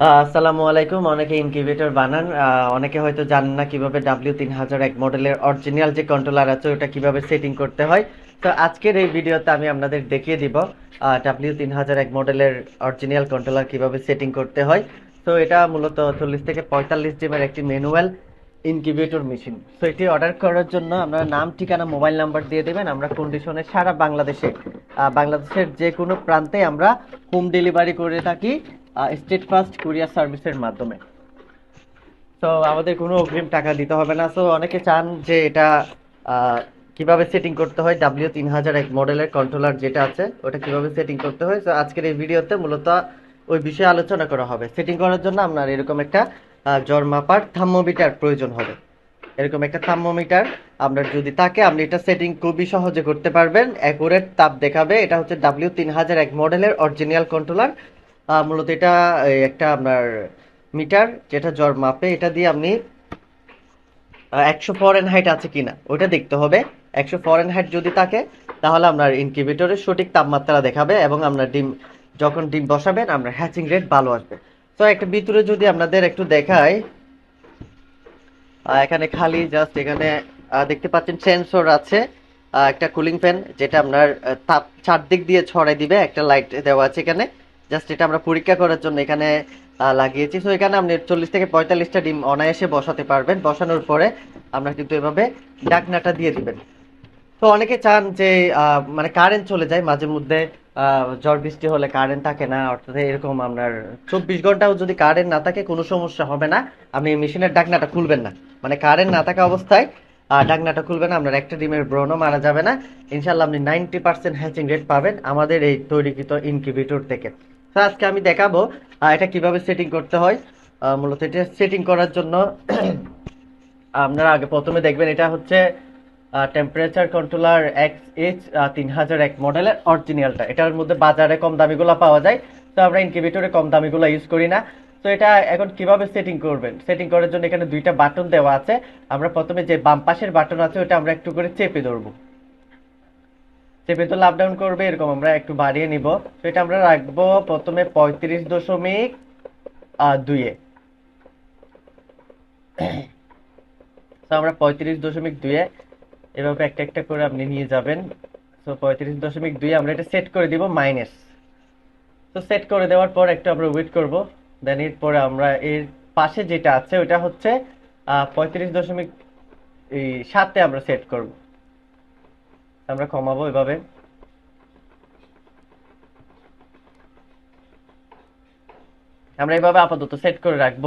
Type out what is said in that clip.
আসসালামু আলাইকুম। অনেকে ইনকিউবেটর বানান অনেকে হয়তো জানেন না কীভাবে ডাব্লিউ তিন হাজার এক মডেলের অরিজিনাল যে কন্ট্রোলার আছে, ওটা কীভাবে সেটিং করতে হয়। তো আজকের এই ভিডিওতে আমি আপনাদের দেখিয়ে দিব ডাব্লিউ তিন হাজার এক মডেলের অরিজিনাল কন্ট্রোলার কীভাবে সেটিং করতে হয়। তো এটা মূলত চল্লিশ থেকে পঁয়তাল্লিশ জিমের একটি ম্যানুয়াল ইনকিউবেটর মেশিন তো এটি অর্ডার করার জন্য আপনারা নাম, ঠিকানা মোবাইল নাম্বার দিয়ে দেবেন। আমরা কন্ডিশনে সারা বাংলাদেশে বাংলাদেশের যে কোনো প্রান্তে আমরা হোম ডেলিভারি করে থাকি। স্টেট ফার্স্ট কুরিয়ার সার্ভিসের মাধ্যমে। তো আমাদের কোনো অগ্রিম টাকা দিতে হবে না। সো অনেকে চান যে এটা কীভাবে সেটিং করতে হয়? ডাব্লিউ তিন হাজার এক মডেলের কন্ট্রোলার যেটা আছে, ওটা কীভাবে সেটিং করতে হয়? তো আজকের এই ভিডিওতে মূলত ওই বিষয়ে আলোচনা করা হবে। সেটিং করার জন্য আপনার এরকম একটা জ্বর মাপার থার্মোমিটার প্রয়োজন হবে। এরকম একটা থার্মোমিটার আপনার যদি থাকে, আপনি এটা সেটিং খুবই সহজে করতে পারবেন। অ্যাকুরেট তাপ দেখাবে। এটা হচ্ছে ডাব্লিউ তিন হাজার এক মডেলের অরিজিনাল কন্ট্রোলার মূলত এটা একটা আপনার মিটার যেটা জ্বর মাপে, এটা দিয়ে আপনি একশো ফরেন হাইট আছে কিনা ওটা দেখতে হবে। একশো ফরেন হাইট যদি থাকে, তাহলে আপনার ইনকিউবেটরের সঠিক তাপমাত্রা দেখাবে এবং আপনার ডিম, যখন ডিম বসাবেন, আপনার হ্যাচিং রেট ভালো আসবে। তো একটা ভিতরে যদি আপনাদের একটু দেখায় এখানে খালি জাস্ট এখানে দেখতে পাচ্ছেন সেন্সর আছে একটা কুলিং ফ্যান যেটা আপনার তাপ চারদিক দিয়ে ছড়াই দিবে, একটা লাইট দেওয়া আছে এখানে। জাস্ট এটা আমরা পরীক্ষা করার জন্য এখানে লাগিয়েছি। তো এখানে আপনি চল্লিশ থেকে পঁয়তাল্লিশটা ডিম অনায়াসে বসাতে পারবেন। বসানোর পরে আমরা কিন্তু এভাবে ডাকনাটা দিয়ে দিবেন। তো অনেকে চান যে মানে কারেন্ট চলে যায়, মাঝে মধ্যে ঝড় বৃষ্টি হলে কারেন্ট থাকে না, অর্থাৎ এরকম আপনার চব্বিশ ঘন্টাও যদি কারেন্ট না থাকে, কোনো সমস্যা হবে না। আপনি মেশিনের ডাকনাটা খুলবেন না। মানে কারেন্ট না থাকা অবস্থায় ডাকনাটা খুলবেন আপনার একটা ডিমের ব্রণও মারা যাবে না। ইনশাল্লাহ আপনি নাইনটি পার্সেন্ট হ্যাচিং রেট পাবেন আমাদের এই তৈরিকৃত ইনকিউবেটর থেকে। তো আজকে আমি দেখাবো এটা কীভাবে সেটিং করতে হয়। মূলত এটা সেটিং করার জন্য আপনারা আগে প্রথমে দেখবেন, এটা হচ্ছে টেম্পারেচার কন্ট্রোলার এক্স এইচ তিন হাজার এক মডেলের অরিজিনালটা এটার মধ্যে বাজারে কম দামিগুলো পাওয়া যায়, তো আমরা ইনকিউবেটরে কম দামিগুলো ইউজ করি না। তো এটা এখন কীভাবে সেটিং করবেন? সেটিং করার জন্য এখানে দুইটা বাটন দেওয়া আছে। আমরা প্রথমে যে বাম পাশের বাটন আছে, ওটা আমরা একটু করে চেপে ধরবো। চেপে তো আপ ডাউন করবে, এরকম আমরা একটু বাড়িয়ে নিব। এটা আমরা রাখব প্রথমে পঁয়ত্রিশ দশমিক দুইয়ে আমরা পঁয়ত্রিশ দশমিক দুইয়ে এভাবে একটা একটা করে আপনি নিয়ে যাবেন। তো পঁয়ত্রিশ দশমিক দুই আমরা এটা সেট করে দিব মাইনাস তো সেট করে দেওয়ার পর একটু আমরা ওয়েট করব। দেন এরপরে আমরা এর পাশে যেটা আছে, ওটা হচ্ছে পঁয়ত্রিশ দশমিক, এই সাতে আমরা সেট করব। আমরা কমাবো এভাবে। আমরা এভাবে আপাতত সেট করে রাখব।